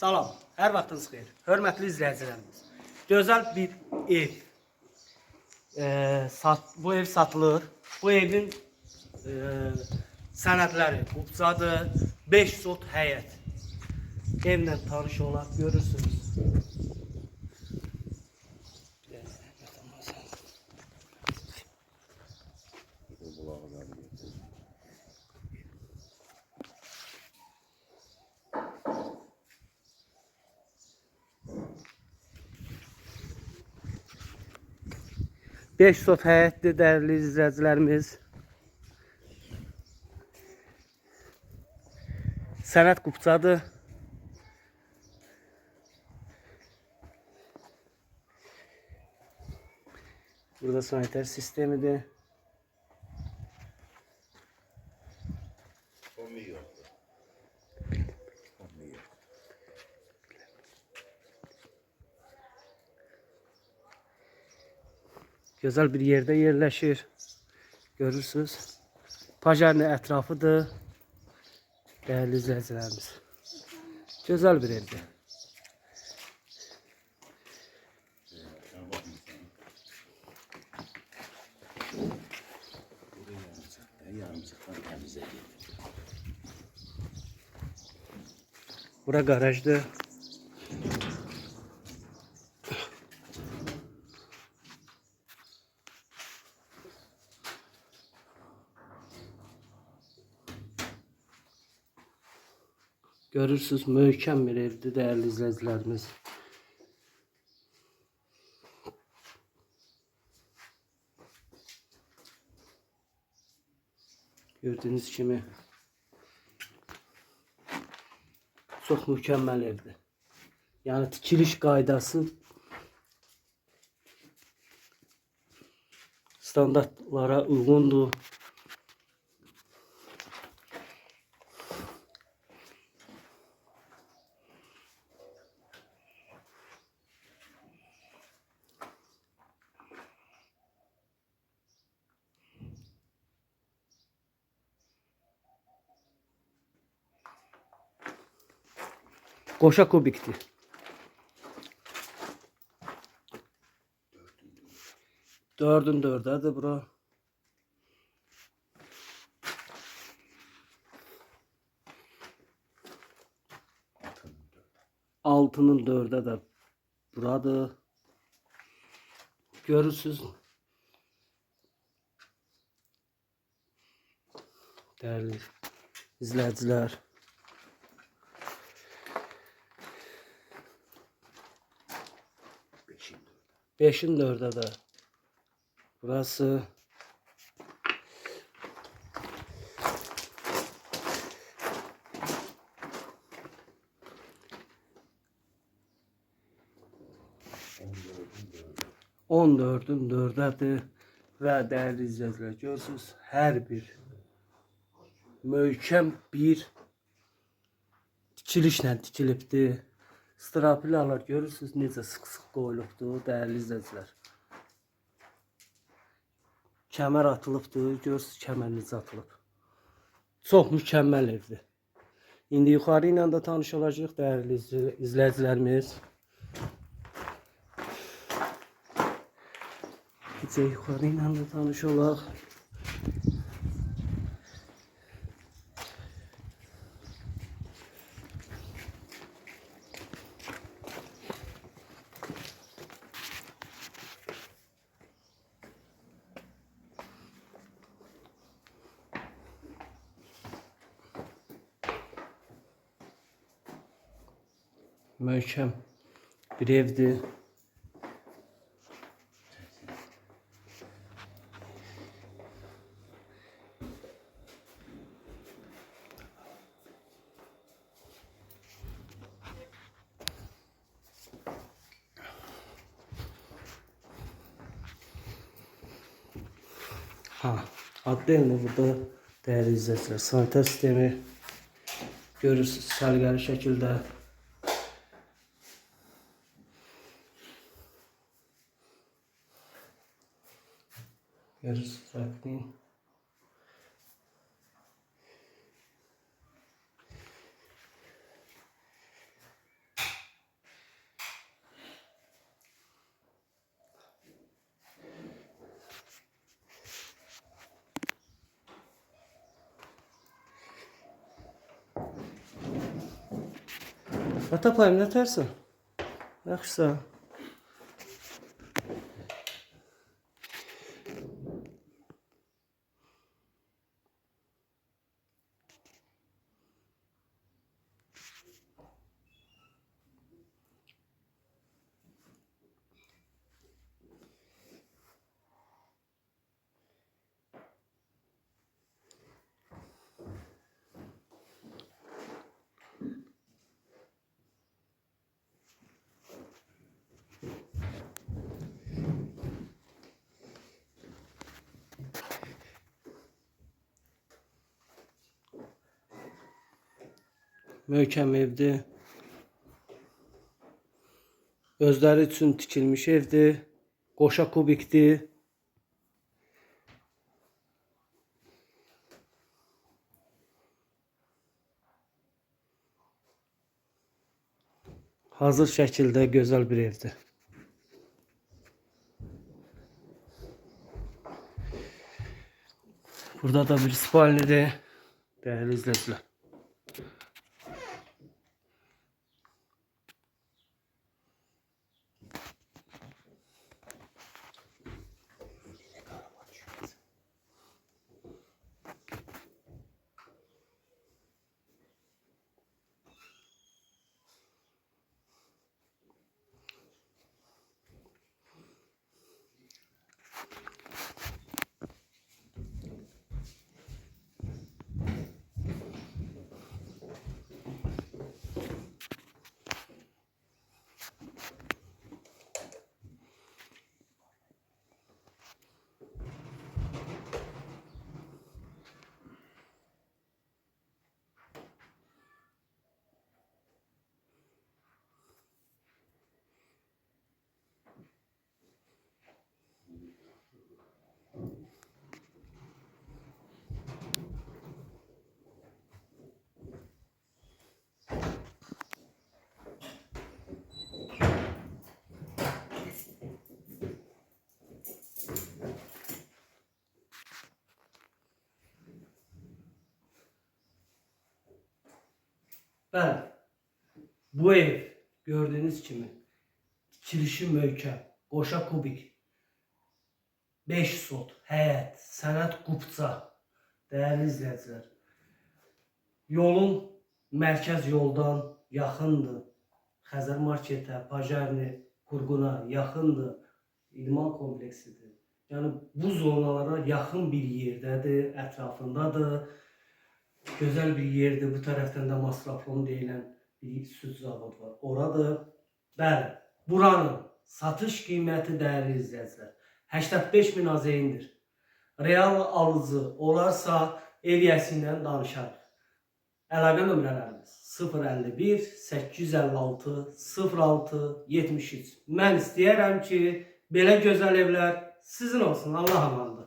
Salam, hər vaxtınız xeyir. Hörmətli izləyicilərimiz. Gözəl bir ev. Ee, sat, bu ev satılır. Bu evin e, sənədləri qubcadır. 5 sot həyət. Evlə tanış olaq, görürsünüz. Beş sot həyətdir, dəyərli izləyicilərimiz. Sənət qubcadır. Burada sanitar sistemidir. Gözəl bir yerdə yerləşir. Görürsüz. Pajarın ətrafıdır. Dəyərli izləyicilərimiz. Gözəl bir evdir. Bura garajdır. Görürsüz möhkəm bir evdir dəyərli izləyicilərimiz. Gördüyünüz kimi çox mükəmməl evdir. Yəni tikiliş qaydası standartlara uyğundur. Qoşa kubikdir. Dördün dördədir bura. Altının dördə də buradır. Görürsüz. Değerli izleyiciler. Beşin dördə də burası. On dördün dördədir və dəyərli izləyicilər görürsünüz hər bir möhkəm bir tikilişlə tikilibdir. Strapilalar görürsünüz necə sıx-sıx qoyulubdur dəyərli izləyicilər. Kəmər atılıbdır, görürsünüz kəmər necə atılıb. Çox mükəmməl evdir. İndi yuxarı ilə də tanış olacağıq dəyərli izlə- izləyicilərimiz. Gecə yuxarı ilə də tanış olaq. Möhkəm bir evdir. Ha, adlı burada değerli izleyiciler, sanitar sistemi. Görürsünüz sərgəli yarı sıcaklığı Atapayım ne tersin? Yaxşı sağ. Möhkəm evdir. Özləri üçün tikilmiş evdir. Qoşa kubikdir. Hazır şəkildə gözəl bir evdir. Burada da bir spalnidir. Değerli izleyiciler. Bəli. Bu ev gördüğünüz kimi tikilişi möhkəm, qoşa kubik, 5 sot, həyət, sənət qubça. Dəyərli izləyicilər. Yolun mərkəz yoldan yaxındır. Xəzər marketə, Pajarni, Qurğuna yaxındır. İdman kompleksidir. Yəni bu zonalara yaxın bir yerdədir, ətrafındadır. Gözəl bir yerdir. Bu tərəfdən də Masrafon deyilən bir süd zavodu var. Oradır. Bəli, buranın satış qiyməti dəyərli izləyicilər 85 min azeyindir. Real alıcı olarsa ev yəsi ilə danışarıq. Əlaqə nömrələrimiz 051 856 06 73. Mən istəyərəm ki, belə gözəl evlər sizin olsun. Allah amanında.